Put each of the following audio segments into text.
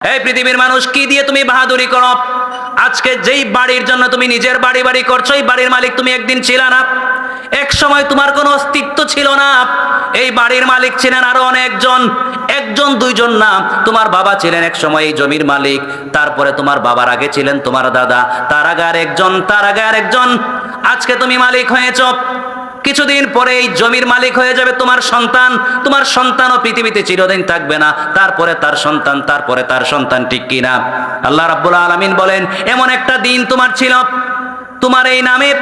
এই পৃথিবীর মানুষ, কি দিয়ে তুমি বাহাদুরি করো? আজকে যেই বাড়ির জন্য তুমি নিজের বাড়ি বাড়ি করছ, এই বাড়ির মালিক তুমি একদিন ছিল না। এক সময় তোমার কোনো অস্তিত্ব ছিল না। এই বাড়ির মালিক ছিলেন আরও অনেকজন, একজন, দুইজন না। তোমার বাবা ছিলেন এক সময় এই জমির মালিক, তারপরে তোমার বাবার আগে ছিলেন তোমার দাদা, তার আগে আর একজন তার আগে আর একজন আজকে তুমি মালিক হয়েছ। কিছুদিন পরে এই জমির মালিক হয়ে যাবে তোমার সন্তান। তোমার সন্তানও পৃথিবীতে চিরদিন থাকবে না। তারপরে তার সন্তান, তারপরে তার সন্তান, ঠিক কিনা? আল্লাহ রাব্বুল আলামিন বলেন, এমন একটা দিন তোমার ছিল। তোমার এই নামে,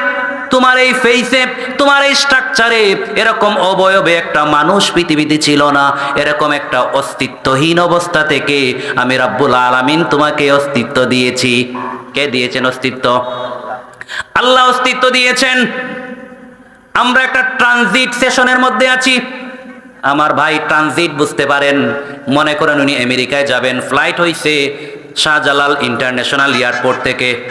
তোমার এই ফেইসে তোমার এই স্ট্রাকচারে এরকম অবয়বে একটা মানুষ পৃথিবীতে ছিল না। এরকম একটা অস্তিত্বহীন অবস্থা থেকে আমি রাব্বুল আলামিন তোমাকে অস্তিত্ব দিয়েছি। কে দিয়েছেন অস্তিত্ব? আল্লাহ অস্তিত্ব দিয়েছেন। আমরা একটা ট্রানজিট সেশনের মধ্যে আছি। আমার ভাই ট্রানজিট বুঝতে পারেন। মনে করেন উনি আমেরিকায় যাবেন। ফ্লাইট হইছে শাহজালাল ইন্টারন্যাশনাল এয়ারপোর্ট থেকে।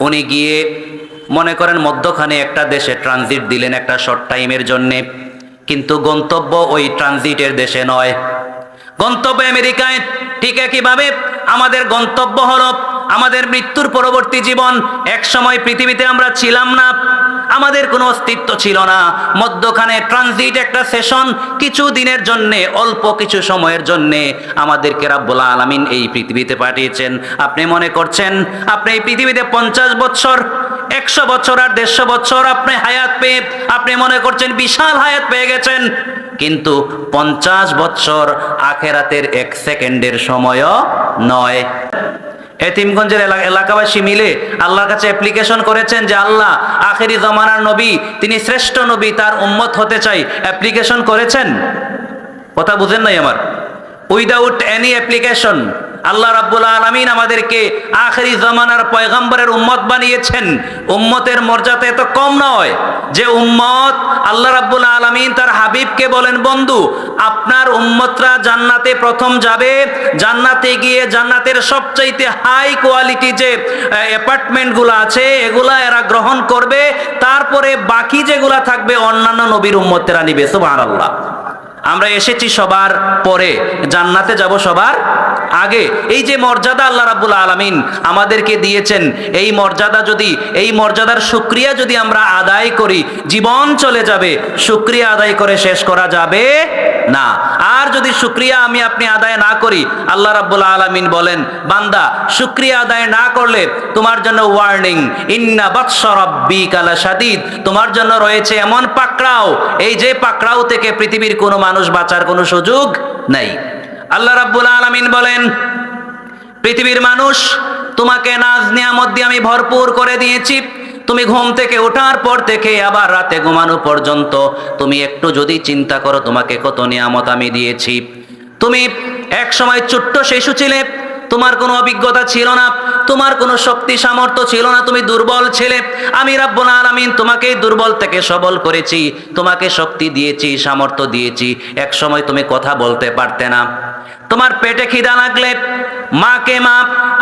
উনি গিয়ে মনে করেন মধ্যখানে একটা দেশে ট্রানজিট দিলেন একটা শর্ট টাইমের জন্যে। কিন্তু গন্তব্য ওই ট্রানজিটের দেশে নয়। গন্তব্য আমেরিকায় ঠিক একইভাবে আমাদের গন্তব্য হলো আমাদের মৃত্যুর পরবর্তী জীবন। এক সময় পৃথিবীতে আমরা ছিলাম না। আমাদের কোনো অস্তিত্ব ছিল না। মধ্যখানে ট্রানজিট একটা সেশন কিছু দিনের জন্য, অল্প কিছু সময়ের জন্য আমাদেরকে রাব্বুল আলামিন এই পৃথিবীতে পাঠিয়েছেন। আপনি মনে করছেন, আপনি এই পৃথিবীতে পঞ্চাশ বছর, একশো বছর আর দেড়শো বছর আপনি হায়াত পেয়ে, আপনি মনে করছেন বিশাল হায়াত পেয়ে গেছেন। কিন্তু পঞ্চাশ বছর আখেরাতের এক সেকেন্ডের সময়ও নয়। এতিমগঞ্জের এলা- এলাকাবাসী মিলে আল্লাহর কাছে অ্যাপ্লিকেশন করেছেন যে আল্লাহ আখেরি জমানার নবী, তিনি শ্রেষ্ঠ নবী, তার উম্মত হতে চাই। অ্যাপ্লিকেশন করেছেন? কথা বুঝেন নাই আমার? উইদাউট এনি অ্যাপ্লিকেশন আল্লাহ রাব্বুল আলামিন আমাদেরকে আখেরি জমানার পয়গম্বরের উম্মত বানিয়েছেন। উম্মতের মর্যাদা এত কম নয় যে উম্মত আল্লাহ রাব্বুল আলামিন তার হাবিবকে বলেন, বন্ধু, আপনার উম্মতরা জান্নাতে প্রথম যাবে। জান্নাতে গিয়ে জান্নাতের সবচাইতে হাই কোয়ালিটি যে অ্যাপার্টমেন্টগুলো আছে, এগুলা এরা গ্রহণ করবে। তারপরে বাকি যেগুলা থাকবে, অন্যান্য নবীর উম্মতেরা নিবে। সুবহানাল্লাহ। আমরা এসেছি সবার পরে, জান্নাতে যাব সবার আগে। এই যে মর্যাদা আল্লাহ রাব্বুল আলামিন আমাদেরকে দিয়েছেন, এই মর্যাদা যদি, এই মর্যাদার শুক্রিয়া যদি আমরা আদায় করি, জীবন চলে যাবে। শুক্রিয়া আদায় করে শেষ করা যাবে না। আর যদি শুক্রিয়া আমি আপনি আদায় না করি, আল্লাহ রাব্বুল আলামিন বলেন, বান্দা, শুক্রিয়া আদায় না করলে তোমার জন্য ওয়ার্নিং ইন্না বাদশা রাব্বিকা লাশাদীদ তোমার জন্য রয়েছে এমন পাকড়াও। এই যে পাকড়াও থেকে পৃথিবীর কোনো মানুষ বাঁচার কোনো সুযোগ নাই। আল্লাহ রাব্বুল আলামিন বলেন, পৃথিবীর মানুষ, তোমাকে নাজ নিয়ামত দিয়ে আমি ভরপুর করে দিয়েছি। তুমি ঘুম থেকে ওঠার পর থেকে আবার রাতে ঘুমানো পর্যন্ত তুমি একটু যদি চিন্তা করো তোমাকে কত নিয়ামত আমি দিয়েছি। তুমি এক সময় ছোট্ট শিশু ছিলে তোমার কোনো অভিজ্ঞতা ছিল না, তোমার কোনো শক্তি সামর্থ্য ছিল না, তুমি দুর্বল ছিলে। আমি রাব্বুল আলামিন তোমাকে এই দুর্বল থেকে সবল করেছি, তোমাকে শক্তি দিয়েছি, সামর্থ্য দিয়েছি, এক সময় তুমি কথা বলতে পারতে না। তোমার পেটে খিদা লাগলে, মাকে মা,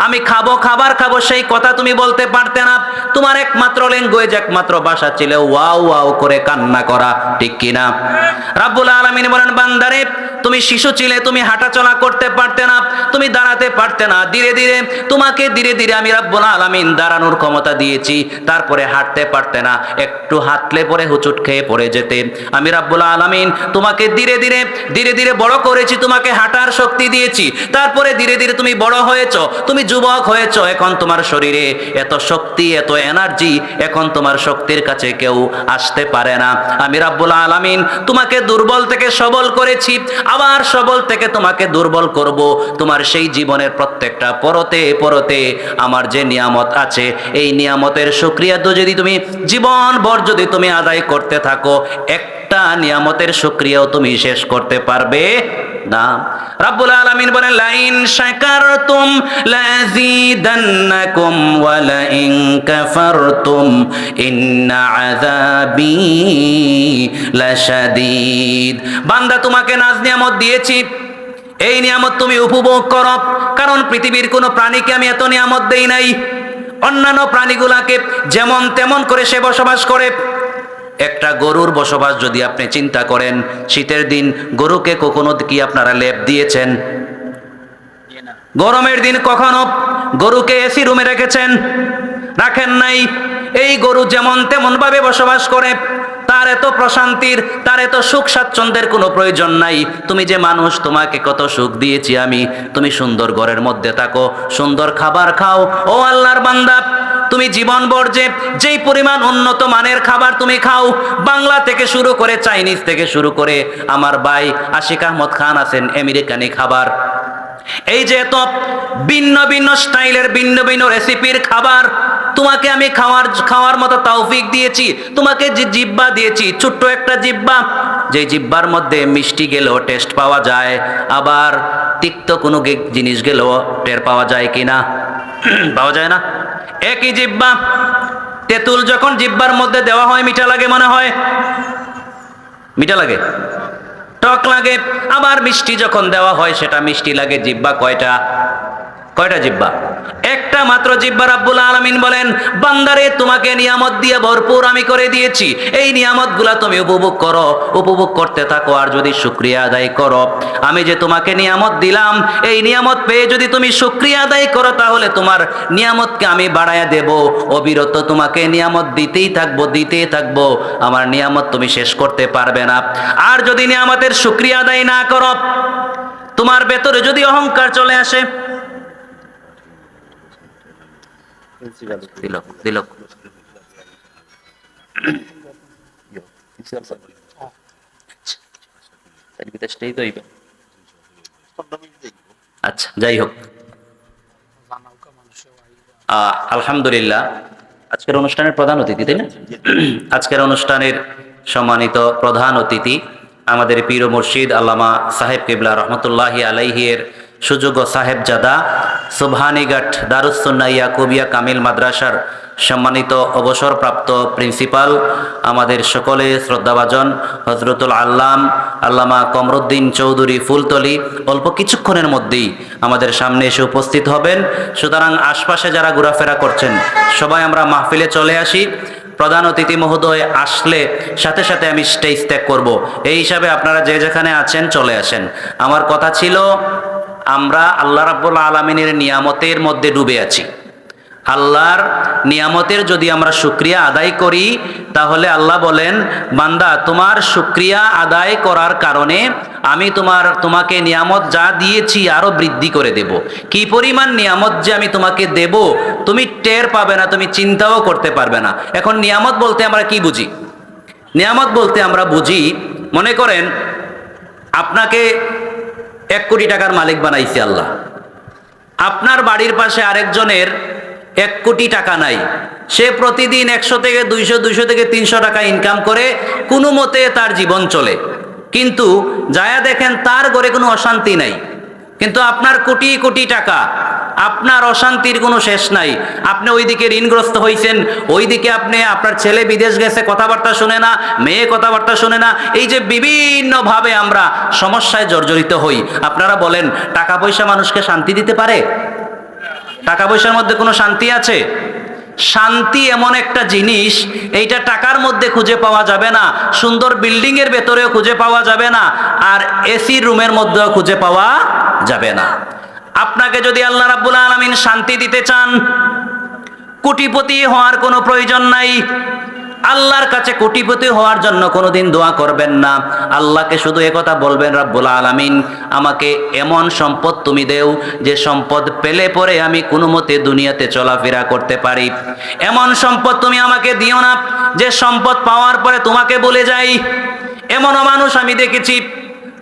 আমি খাব, খাবার খাব, সেই কথা তুমি বলতে পারতে না। তোমার একমাত্র ল্যাঙ্গুয়েজ, একমাত্র ভাষা ছিল ওয়াও ওয়াও করে কান্না করা, ঠিক কিনা? রাব্বুল আলামিন বলেন, বান্দারে তুমি শিশু ছিলে, তুমি হাঁটাচলা করতে পারতে না, তুমি দাঁড়াতে পারতে না। ধীরে ধীরে তোমাকে ধীরে ধীরে আমি রাব্বুল আলামিন দাঁড়ানোর ক্ষমতা দিয়েছি, তারপরে হাঁটতে পারতে না। একটু হাঁটলে পরে হুচুট খেয়ে পড়ে যেতে। আমি রাব্বুল আলামিন তোমাকে ধীরে ধীরে ধীরে ধীরে বড় করেছি, তোমাকে হাঁটার শক্তি দিয়েছি। তারপরে ধীরে ধীরে তুমি বড় হয়েছো, তুমি যুবক হয়েছো, এখন তোমার শরীরে এত শক্তি, এত এনার্জি, এখন তোমার শক্তির কাছে কেউ আসতে পারে না। আমি রাব্বুল আলামিন তোমাকে দুর্বল থেকে সবল করেছি আবার সবল থেকে তোমাকে দুর্বল করব। তোমার সেই জীবনের প্রত্যেকটা পরতে পরতে আমার যে নিয়ামত আছে, এই নিয়ামতের সুক্রিয়া তো যদি তুমি জীবন ভর যদি তুমি আদায় করতে থাকো একটা নিয়ামতের সুক্রিয়াও তুমি শেষ করতে পারবে। না। রাব্বুল আলামিন বলেন, লাইন শাকারতুম লাযীদান্নাকুম ওয়া লাইন কাফারতুম ইন্না আযাবি লাশাদীদ। বান্দা, তোমাকে নাজ নিয়ামত দিয়েছি। এই নিয়ামত তুমি উপভোগ করো, কারণ পৃথিবীর কোনো প্রাণীকে আমি এত নিয়ামত দেই নাই। অন্যান্য প্রাণীগুলাকে যেমন তেমন করে সে বসবাস করে। একটা গরুর বসবাস যদি আপনি চিন্তা করেন, শীতের দিন গরুকে কখনো কি আপনারা লেপ দিয়েছেন? গরমের দিন কখনো গরুকে এসি রুমে রেখেছেন? রাখেন নাই। এই গরু যেমন তেমন ভাবে বসবাস করে, তার এত প্রশান্তির, তার এত সুখ স্বাচ্ছন্দ্যের কোনো প্রয়োজন নাই। তুমি যে মানুষ, তোমাকে কত সুখ দিয়েছি আমি। তুমি সুন্দর ঘরের মধ্যে থাকো, সুন্দর খাবার খাও। ও আল্লাহর বান্দা তুমি জীবন বর্জে যেই পরিমাণ উন্নত মানের খাবার তুমি খাও, বাংলা থেকে শুরু করে চাইনিজ থেকে শুরু করে আমার ভাই আশিক আহমদ খান আছেন আমেরিকানি খাবার। এই যে এত ভিন্ন ভিন্ন স্টাইলের, ভিন্ন ভিন্ন রেসিপির খাবার, তোমাকে আমি খাওয়ার খাওয়ার মতো তৌফিক দিয়েছি, তোমাকে যে জিব্বা দিয়েছি, ছোট্ট একটা জিব্বা, যে জিব্বার মধ্যে মিষ্টি গেলেও টেস্ট পাওয়া যায়, আবার তিক্ত কোনো জিনিস গেলেও টের পাওয়া যায় কিনা? পাওয়া যায় না? একই জিব্বা। তেঁতুল যখন জিব্বার মধ্যে দেওয়া হয়, মিঠা লাগে মনে হয়? মিঠা লাগে। টক লাগে। আবার মিষ্টি যখন দেওয়া হয়, সেটা মিষ্টি লাগে। জিব্বা কয়টা? কয়টা জিব্বা? একটা মাত্র জিব্বা রাব্বুল আলামিন বলেন, বান্দারে, তোমাকে নিয়ামত দিয়ে ভরপুর আমি করে দিয়েছি। এই নিয়ামতগুলা তুমি উপভোগ করো, উপভোগ করতে থাকো, আর যদি শুক্রিয়া আদায় করো, আমি যে তোমাকে নিয়ামত দিলাম, এই নিয়ামত পেয়ে যদি তুমি শুক্রিয়া আদায় করো, তাহলে তোমার নিয়ামতকে আমি বাড়ায়া দেব। অবিরত তোমাকে নিয়ামত দিতেই থাকব দিতেই থাকব। আমার নিয়ামত তুমি শেষ করতে পারবে না। আর যদি নিয়ামতের শুক্রিয়া আদায় না করো, তোমার ভেতরে যদি অহংকার চলে আসে দিল দিল বিদেশটাই তো হইবে। আচ্ছা যাই হোক। আলহামদুলিল্লাহ। আজকের অনুষ্ঠানের প্রধান অতিথি, তাই না? আজকের অনুষ্ঠানের সম্মানিত প্রধান অতিথি আমাদের পীর মুর্শিদ আল্লামা সাহেব কিবলা রহমতুল্লাহি আলাইহির সুযোগ্য সাহেবজাদা সুবহানিঘাট দারুসুন্না ইয়াকুবিয়া কামিল মাদ্রাসার সম্মানিত অবসরপ্রাপ্ত প্রিন্সিপাল, আমাদের সকলে শ্রদ্ধাভাজন হজরতুল আল্লাম আল্লামা কমরুদ্দিন চৌধুরী ফুলতলি অল্প কিছুক্ষণের মধ্যেই আমাদের সামনে এসে উপস্থিত হবেন। সুতরাং আশপাশে যারা ঘোরাফেরা করছেন, সবাই আমরা মাহফিলে চলে আসি। প্রধান অতিথি মহোদয় আসলে সাথে সাথে আমি স্টেজ ত্যাগ করব। এই হিসাবে আপনারা যে যেখানে আছেন চলে আসেন। আমার কথা ছিল আমরা আল্লাহ রাব্বুল আলমিনের নিয়ামতের মধ্যে ডুবে আছি। আল্লাহর নিয়ামতের যদি আমরা শুক্রিয়া আদায় করি, তাহলে আল্লাহ বলেন, বান্দা, তোমার শুক্রিয়া আদায় করার কারণে আমি তোমার, তোমাকে নিয়ামত যা দিয়েছি আরও বৃদ্ধি করে দেব। কি পরিমাণ নিয়ামত যে আমি তোমাকে দেব, তুমি টের পাবে না, তুমি চিন্তাও করতে পারবে না। এখন নিয়ামত বলতে আমরা কি বুঝি? নিয়ামত বলতে আমরা বুঝি, মনে করেন, আপনাকে এক কোটি টাকার মালিক বানাইছে আল্লাহ। আপনার বাড়ির পাশে আরেকজনের এক কোটি টাকা নাই। সে প্রতিদিন একশো থেকে দুইশো দুইশো থেকে তিনশো টাকা ইনকাম করে কোনো মতে তার জীবন চলে। কিন্তু যায়া দেখেন তার ঘরে কোনো অশান্তি নাই। কিন্তু আপনার কোটি কোটি টাকা, আপনার অশান্তির কোনো শেষ নাই। আপনি ওইদিকে ঋণগ্রস্ত হয়েছেন ওইদিকে আপনি আপনার ছেলে বিদেশ গেছে, কথাবার্তা শুনে না, মেয়ে কথাবার্তা শুনে না। এই যে বিভিন্নভাবে আমরা সমস্যায় জর্জরিত হই, আপনারা বলেন, টাকা পয়সা মানুষকে শান্তি দিতে পারে? টাকা পয়সার মধ্যে কোনো শান্তি আছে? শান্তি এমন একটা জিনিস, এইটা টাকার মধ্যে খুঁজে পাওয়া যাবে না, সুন্দর বিল্ডিং এর ভেতরেও খুঁজে পাওয়া যাবে না, আর এসি রুমের মধ্যেও খুঁজে পাওয়া যাবে না। আপনাকে যদি আল্লাহ রাব্বুল আলামিন শান্তি দিতে চান, কোটিপতি হওয়ার কোনো প্রয়োজন নাই আল্লাহর কাছে কোটিপতি হওয়ার জন্য কোনোদিন দোয়া করবেন না। আল্লাহকে শুধু একথা বলবেন, রাব্বুল আলামিন, আমাকে এমন সম্পদ তুমি দেও যে সম্পদ পেলে পরে আমি কোনো মতে দুনিয়াতে চলাফেরা করতে পারি। এমন সম্পদ তুমি আমাকে দিও না, যে সম্পদ পাওয়ার পরে তোমাকে বলে যাই। এমনও মানুষ আমি দেখেছি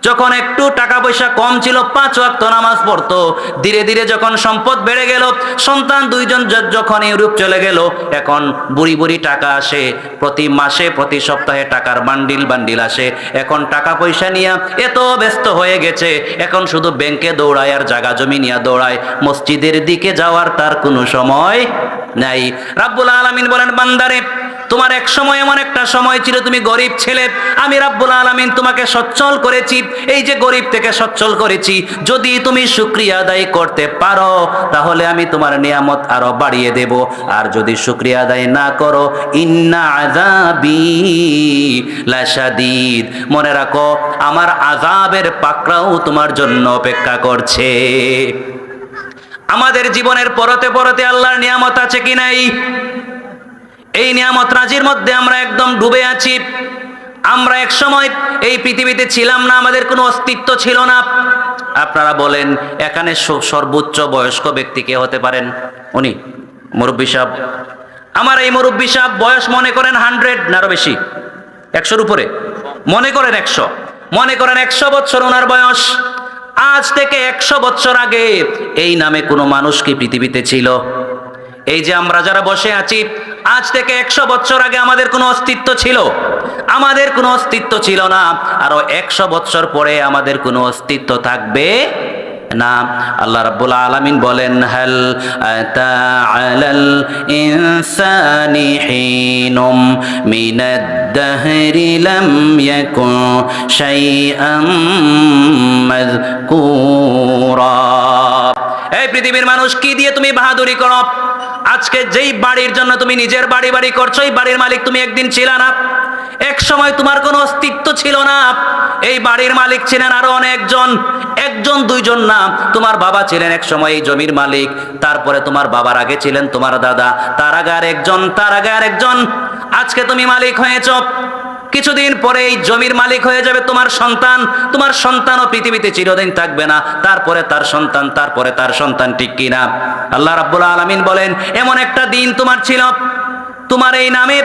যখন একটু টাকা পয়সা কম ছিল, পাঁচ ওয়াক্ত নামাজ পড়তো। ধীরে ধীরে যখন সম্পদ বেড়ে গেল, সন্তান দুইজন যখন ইউরোপ চলে গেল, এখন বুড়ি বুড়ি টাকা আসে। প্রতি মাসে, প্রতি সপ্তাহে টাকার বান্ডিল বান্ডিল আসে। এখন টাকা পয়সা নিয়ে এত ব্যস্ত হয়ে গেছে। এখন শুধু ব্যাংকে দৌড়ায় আর জাগা জমি নিয়ে দৌড়ায়। মসজিদের দিকে যাওয়ার তার কোনো সময় নাই। রাব্বুল আলামিন বলেন, বান্দারে তোমার এক সময় এমন একটা সময় ছিল, তুমি গরিব ছেলে, আমি রাব্বুল আলামিন তোমাকে সচ্ছল করেছি, এই যে গরিব থেকে সচ্ছল করেছি, যদি তুমি শুক্রিয়া আদায় করতে পারো, তাহলে আমি তোমার নিয়ামত আরও বাড়িয়ে দেব, আর যদি শুক্রিয়া আদায় না করো, ইন্না আযাবি লাশাদীদ। মনে রাখো, আমার আজাবের পাকড়াও তোমার জন্য অপেক্ষা করছে। আমাদের জীবনের পরতে পরতে আল্লাহর নিয়ামত আছে কি নাই? এই নিয়ামত রাজির মধ্যে আমরা একদম ডুবে আছি। আমরা এক সময় এই পৃথিবীতে ছিলাম না, আমাদের কোনো অস্তিত্ব ছিল না। আপনারা বলেন, এখানে সর্বোচ্চ বয়স্ক ব্যক্তি কে হতে পারেন? উনি, মুরব্বী সাহেব। আমার এই মুরব্বী সাহেব বয়স মনে করেন হান্ড্রেড, না আরও বেশি? একশোর উপরে। মনে করেন একশো। মনে করেন একশো বছর ওনার বয়স। আজ থেকে একশো বছর আগে এই নামে কোনো মানুষ কি পৃথিবীতে ছিল? এই যে আমরা যারা বসে আছি, আজ থেকে একশো বছর আগে আমাদের কোনো অস্তিত্ব ছিল। আমাদের কোনো অস্তিত্ব ছিল না। আরও একশো বছর পরে আমাদের কোনো অস্তিত্ব থাকবে না। আল্লাহ রাব্বুল আলামিন বলেন, হাল এই পৃথিবীর মানুষ কি দিয়ে তুমি বাহাদুরি করো? আজকে যেই বাড়ির জন্য তুমি নিজের বাড়ি বাড়ি করছ, এই বাড়ির মালিক তুমি একদিন ছিল না। এক সময় তোমার কোনো অস্তিত্ব ছিল না। এই বাড়ির মালিক ছিলেন আরও অনেকজন, একজন, দুইজন না। তোমার বাবা ছিলেন এক সময় এই জমির মালিক, তারপরে তোমার বাবার আগে ছিলেন তোমার দাদা, তার আগে আর একজন তার আগে আর একজন আজকে তুমি মালিক হয়েছ। কিছুদিন পরে এই জমির মালিক হয়ে যাবে তোমার সন্তান। তোমার সন্তানও পৃথিবীতে চিরদিন থাকবে না। তারপরে তার সন্তান, তারপরে তার সন্তান, ঠিক কিনা? আল্লাহ রাব্বুল আলামিন বলেন, এমন একটা দিন তোমার ছিল। তোমার এই নামে,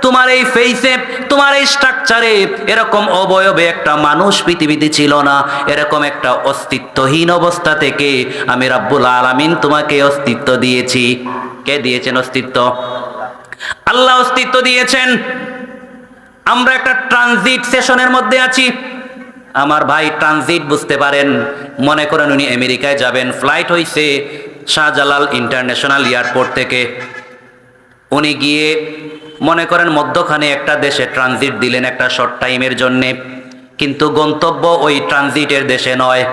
তোমার এই ফেইসে তোমার এই স্ট্রাকচারে এরকম অবয়বে একটা মানুষ পৃথিবীতে ছিল না। এরকম একটা অস্তিত্বহীন অবস্থা থেকে আমি রাব্বুল আলামিন তোমাকে অস্তিত্ব দিয়েছি। কে দিয়েছেন অস্তিত্ব? আল্লাহ অস্তিত্ব দিয়েছেন। আমরা একটা ট্রানজিট সেশনের মধ্যে আছি। আমার ভাই ট্রানজিট বুঝতে পারেন। মনে করেন উনি আমেরিকায় যাবেন। ফ্লাইট হইছে শাহজালাল ইন্টারন্যাশনাল এয়ারপোর্ট থেকে। উনি গিয়ে মনে করেন মধ্যখানে একটা দেশে ট্রানজিট দিলেন একটা শর্ট টাইমের জন্যে। কিন্তু গন্তব্য ওই ট্রানজিটের দেশে নয়।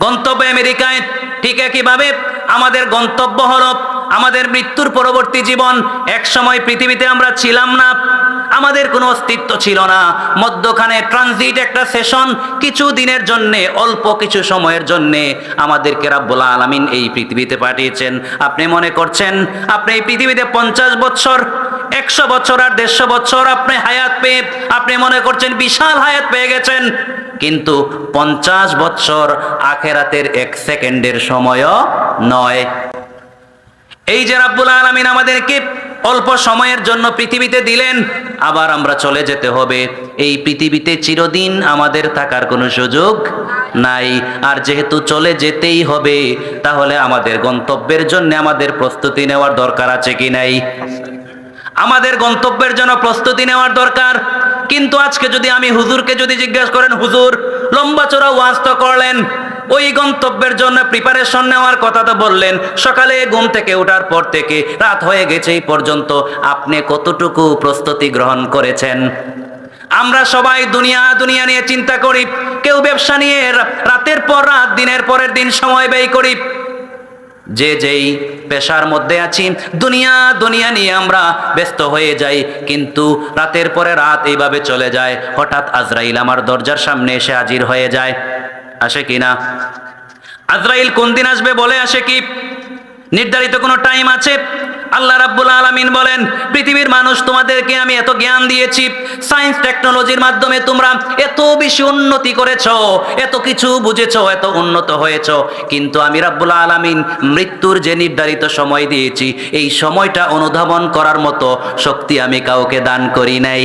গন্তব্য আমেরিকায় ঠিক একইভাবে আমাদের গন্তব্য হলো আমাদের মৃত্যুর পরবর্তী জীবন, এক সময় পৃথিবীতে আমরা ছিলাম না, আমাদের কোনো অস্তিত্ব ছিল না। মধ্যখানে ট্রানজিট একটা সেশন কিছু দিনের জন্যে, অল্প কিছু সময়ের জন্যে আমাদেরকে রাব্বুল আলামিন এই পৃথিবীতে পাঠিয়েছেন। আপনি মনে করছেন, আপনি এই পৃথিবীতে পঞ্চাশ বছর একশো বছর আর দেড়শো বছর আপনি হায়াত পেয়ে, আপনি মনে করছেন বিশাল হায়াত পেয়ে গেছেন। কিন্তু পঞ্চাশ বছর আখেরাতের এক সেকেন্ডের সময়ও নয়। এই যে রাব্বুল আলামিন আমাদেরকে অল্প সময়ের জন্য পৃথিবীতে দিলেন, আবার আমরা চলে যেতে হবে। এই পৃথিবীতে চিরদিন আমাদের থাকার কোনো সুযোগ নাই। আর যেহেতু চলে যেতেই হবে, তাহলে আমাদের গন্তব্যের জন্য আমাদের প্রস্তুতি নেওয়ার দরকার আছে কি নাই? আমাদের গন্তব্যের জন্য প্রস্তুতি নেওয়ার দরকার। কিন্তু আজকে যদি আমি হুজুরকে যদি জিজ্ঞেস করেন, হুজুর, লম্বা চড়া ওয়াজ তো করলেন ওই গন্তব্যের জন্য প্রিপারেশন নেওয়ার কথা তো বললেন। সকালে ঘুম থেকে ওঠার পর থেকে রাত হয়ে গেছে এই পর্যন্ত। আপনি কতটুকু প্রস্তুতি গ্রহণ করেছেন? আমরা সবাই দুনিয়া দুনিয়া নিয়ে চিন্তা করি। কেউ ব্যবসা নিয়ে রাতের পর রাত, দিনের পরের দিন সময় ব্যয় করি। যে যেই পেশার মধ্যে আছি, দুনিয়া দুনিয়া নিয়ে আমরা ব্যস্ত হয়ে যাই, কিন্তু রাতের পরে রাত এইভাবে চলে যায়। হঠাৎ আজরাইল আমার দরজার সামনে এসে হাজির হয়ে যায়। আসে কি না? আজরাইল কোন দিন আসবে বলে আসে কি? নির্ধারিত কোনো টাইম আছে? আল্লাহ রাব্বুল আলামিন বলেন, পৃথিবীর মানুষ তোমাদেরকে আমি এত জ্ঞান দিয়েছি সায়েন্স টেকনোলজির মাধ্যমে তোমরা এত বেশি উন্নতি করেছ, এত কিছু বুঝেছ, এত উন্নত হয়েছো। কিন্তু আমি রাব্বুল আলামিন মৃত্যুর যে নির্ধারিত সময় দিয়েছি, এই সময়টা অনুধাবন করার মতো শক্তি আমি কাউকে দান করি নাই।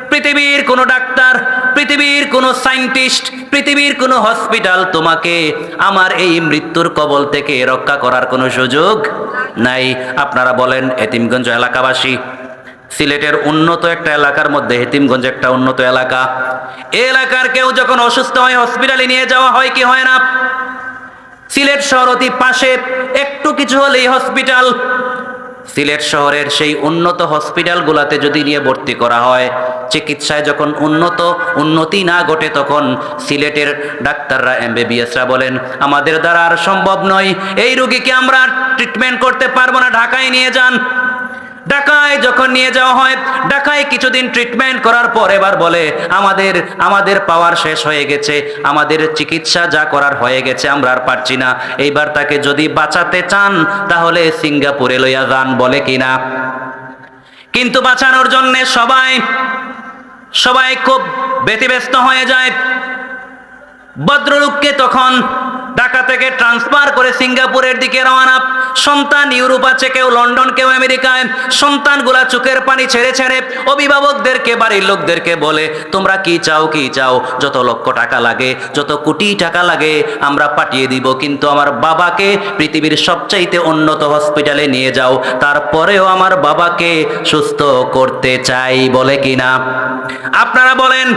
পৃথিবীর কোনো ডাক্তার, পৃথিবীর কোনো সায়েন্টিস্ট পৃথিবীর কোনো হসপিটাল তোমাকে আমার এই মৃত্যুর কবল থেকে রক্ষা করার কোনো সুযোগ নাই। আপনারা বলেন, এতিমগঞ্জ এলাকাবাসী, সিলেটের উন্নত একটা এলাকার মধ্যে হেতিমগঞ্জ একটা উন্নত এলাকা। এলাকার কেউ যখন অসুস্থ হয়, হসপিটালে নিয়ে যাওয়া হয় কি হয় না? সিলেট শহর অতি পাশে, একটু কিছু হলেই হসপিটাল। সিলেট শহরের সেই উন্নত হসপিটালগুলোতে যদি নিয়ে ভর্তি করা হয়, চিকিৎসায় যখন উন্নত উন্নতি না ঘটে তখন সিলেটের ডাক্তাররা এমবিবিএসরা বলেন, আমাদের দ্বারা আর সম্ভব নয়। এই রুগীকে আমরা ট্রিটমেন্ট করতে পারব না। ঢাকায় নিয়ে যান। ঢাকায় যখন নিয়ে যাওয়া হয়, ঢাকায় কিছুদিন ট্রিটমেন্ট করার পর এবার বলে, আমাদের আমাদের পাওয়ার শেষ হয়ে গেছে, আমাদের চিকিৎসা যা করার হয়ে গেছে আমরা আর পারছি না। এইবার তাকে যদি বাঁচাতে চান, তাহলে সিঙ্গাপুরে লইয়া যান, বলে কিনা। কিন্তু বাঁচানোর জন্য সবাই সবাই খুব ব্যতিব্যস্ত হয়ে যায়। ভদ্রলোককে তখন ঢাকা থেকে ট্রান্সফার করে সিঙ্গাপুরের দিকে রওনা। সন্তান ইউরোপ আছে কেউ লন্ডন, কেউ আমেরিকায়। সন্তানগুলা চোখের পানি ছেড়ে ছেড়ে অভিভাবকদেরকে, বাড়ির লোকদেরকে বলে, তোমরা কি চাও কি চাও? যত লক্ষ টাকা লাগে, যত কোটি টাকা লাগে, আমরা পাঠিয়ে দিব। কিন্তু আমার বাবাকে পৃথিবীর সবচাইতে উন্নত হসপিটালে নিয়ে যাও। তারপরেও আমার বাবাকে সুস্থ করতে চাই, বলে কিনা। আপনারা বলেন,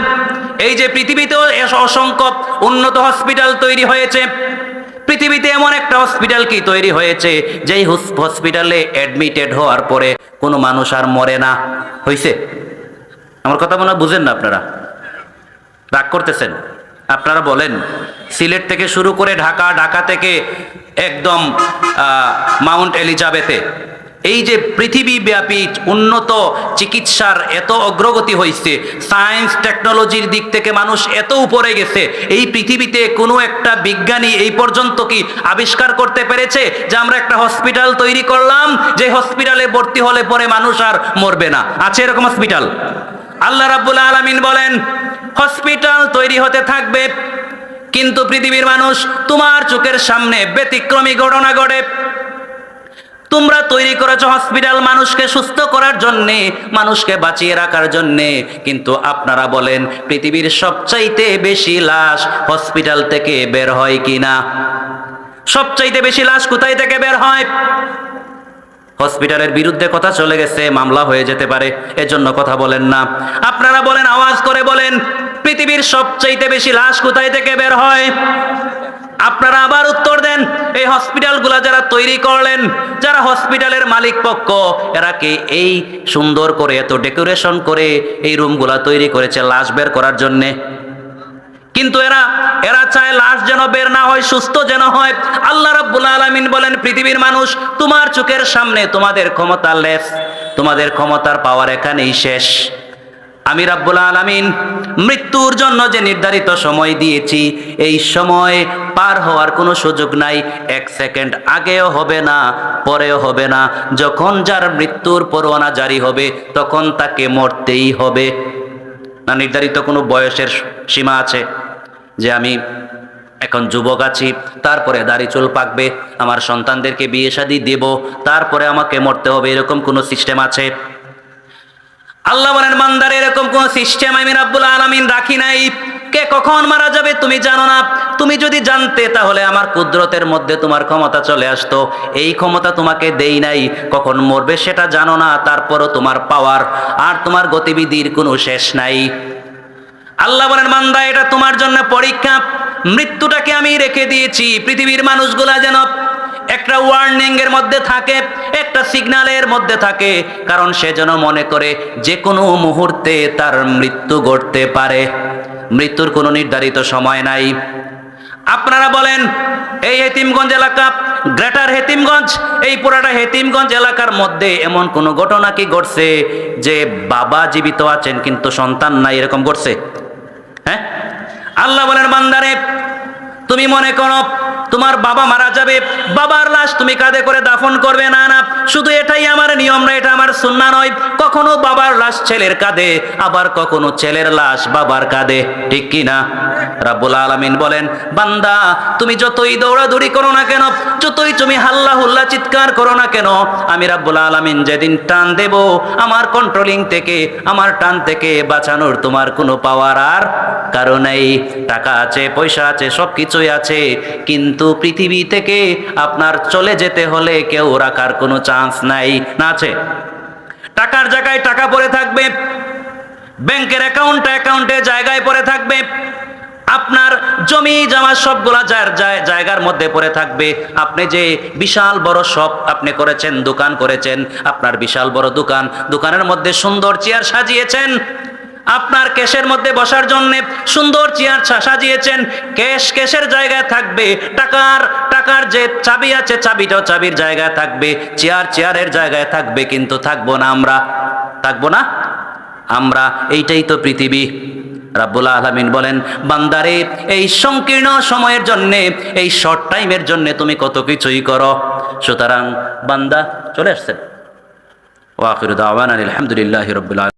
এই যে পৃথিবীতেও অসংখ্য উন্নত হসপিটাল তৈরি হয়েছে। পৃথিবীতে এমন একটা হসপিটাল কি তৈরি হয়েছে, যেই হস- হসপিটালে অ্যাডমিটেড হওয়ার পরে কোনো মানুষ আর মরে না? হয়েছে আমার কথা মনে বুঝেন না আপনারা। রাগ করতেছেন। আপনারা বলেন, সিলেট থেকে শুরু করে ঢাকা ঢাকা থেকে একদম মাউন্ট এলিজাবেথে এই যে পৃথিবীব্যাপী উন্নত চিকিৎসার এত অগ্রগতি হয়েছে সায়েন্স, টেকনোলজির দিক থেকে মানুষ এত উপরে গেছে, এই পৃথিবীতে কোনো একটা বিজ্ঞানী এই পর্যন্ত কি আবিষ্কার করতে পেরেছে যে আমরা একটা হসপিটাল তৈরি করলাম, যে হসপিটালে ভর্তি হলে পরে মানুষ আর মরবে না? আছে এরকম হসপিটাল? আল্লাহ রাব্বুল আলামিন বলেন, হসপিটাল তৈরি হতে থাকবে, কিন্তু পৃথিবীর মানুষ তোমার চোখের সামনে ব্যতিক্রমী ঘটনা ঘটে। তোমরা তৈরি করেছ হসপিটাল মানুষকে সুস্থ করার জন্যে, মানুষকে বাঁচিয়ে রাখার জন্যে। কিন্তু আপনারা বলেন, পৃথিবীর সবচাইতে বেশি লাশ হসপিটাল থেকে বের হয় কিনা? সবচাইতে বেশি লাশ কোথায় থেকে বের হয়? হসপিটালের বিরুদ্ধে কথা চলে গেছে, মামলা হয়ে যেতে পারে, এজন্য কথা বলেন না। আপনারা বলেন, আওয়াজ করে বলেন, পৃথিবীর সবচাইতে বেশি লাশ কোথায় থেকে বের হয়? আপনারা আবার উত্তর দেন, এই হসপিটালগুলা যারা তৈরি করলেন, যারা হসপিটালের মালিক পক্ষ, এরা কি এই সুন্দর করে এত ডেকোরেশন করে এই রুমগুলা তৈরি করেছে লাশ বের করার জন্যে? কিন্তু এরা এরা চায় লাশ যেন বের না হয়, সুস্থ যেন হয়। আল্লাহ রাব্বুল আলামিন বলেন, পৃথিবীর মানুষ, তোমার চোখের সামনে তোমাদের ক্ষমতা লেস তোমাদের ক্ষমতার পাওয়ার এখানেই শেষ। আমি রাব্বুল আলামিন মৃত্যুর জন্য যে নির্ধারিত সময় দিয়েছি, এই সময় পার হওয়ার কোনো সুযোগ নাই। এক সেকেন্ড আগেও হবে না, পরেও হবে না। যখন যার মৃত্যুর পরোয়ানা জারি হবে, তখন তাকে মরতেই হবে। না, নির্ধারিত কোনো বয়সের সীমা আছে যে আমি এখন যুবক আছি, তারপরে দাড়ি চুল পাকবে, আমার সন্তানদেরকে বিয়ে শাদী দেব, তারপরে আমাকে মরতে হবে, এরকম কোনো সিস্টেম আছে? আল্লাহ বলেন মান্দার এরকম কোন সিস্টেম আমি রাব্বুল আলামিন রাখি নাই। কে কখন মারা যাবে তুমি জানো না। তুমি যদি জানতে, তাহলে আমার কুদরতের মধ্যে তোমার ক্ষমতা চলে আসতো। এই ক্ষমতা তোমাকে দেই নাই। কখন মরবে সেটা জানো না, তারপরও তোমার পাওয়ার আর তোমার গতিবিধির কোনো শেষ নাই। আল্লাহ বলেন মান্দা এটা তোমার জন্য পরীক্ষা। মৃত্যুটাকে আমি রেখে দিয়েছি। পৃথিবীর মানুষগুলা যেন একটা ওয়ার্নিং এর মধ্যে থাকে, একটা সিগন্যালের মধ্যে থাকে, কারণ সে যেন মনে করে যে কোনো মুহূর্তে তার মৃত্যু ঘটতে পারে। মৃত্যুর কোনো নির্ধারিত সময় নাই। আপনারা বলেন, এই হেতিমগঞ্জ এলাকা গ্রেটার হেতিমগঞ্জ? এই পুরাটা হেতিমগঞ্জ এলাকার মধ্যে এমন কোনো ঘটনা কি ঘটছে যে বাবা জীবিত আছেন কিন্তু সন্তান নাই? এরকম ঘটছে। হ্যাঁ? আল্লাহ বলেন, বান্দারে তুমি মনে করো তোমার বাবা মারা যাবে, বাবার লাশ তুমি কাঁধে করে দাফন করবে। না না, শুধু এটাই আমার নিয়ম না এটা আমার সুন্না নয়। কখনো বাবার লাশ ছেলের কাঁধে, আবার কখনো ছেলের লাশ বাবার কাঁধে। ঠিক কি না? রাব্বুল আলামিন বলেন, বান্দা, তুমি যতই দৌড়াদৌড়ি করো না কেন, যতই তুমি হাল্লা হুল্লা চিৎকার করো না কেন, আমি রাব্বুল আলামিন যেদিন টান দেব, আমার কন্ট্রোলিং থেকে, আমার টান থেকে বাঁচানোর তোমার কোনো পাওয়ার আর কারণেই টাকা আছে, পয়সা আছে সব কিছুই আছে, কিন্তু পৃথিবী থেকে আপনার চলে যেতে হলে কেউ রাখার কোনো চান্স নাই। না আছে? টাকার জায়গায় টাকা পড়ে থাকবে, ব্যাংকের অ্যাকাউন্টে অ্যাকাউন্টে জায়গায় পড়ে থাকবে আপনার জমি জামা সবগুলা জায়গার মধ্যে পড়ে থাকবে। আপনি যে বিশাল বড় শপ আপনি করেছেন, দোকান করেছেন, আপনার বিশাল বড় দোকান, দোকানের মধ্যে সুন্দর চেয়ার সাজিয়েছেন, আপনার কেশের মধ্যে বসার জন্য সুন্দর চেয়ার সাজিয়েছেন কেশ কেশের জায়গায় থাকবে, টাকার টাকার যে চাবি আছে, চাবিটাও চাবির জায়গায় থাকবে, চেয়ার চেয়ারের জায়গায় থাকবে, কিন্তু থাকব না আমরা। থাকব না? আমরা, এইটাই তো পৃথিবী। রাব্বুল আলামিন বলেন, বান্দারে, এই সংকীর্ণ সময়ের জন্যে, এই শর্ট টাইমের জন্যে তুমি কত কিছুই করো। সুতরাং বান্দা চলে আসছেন। ওয়াকির দাওয়ান আলহামদুলিল্লাহ রবিল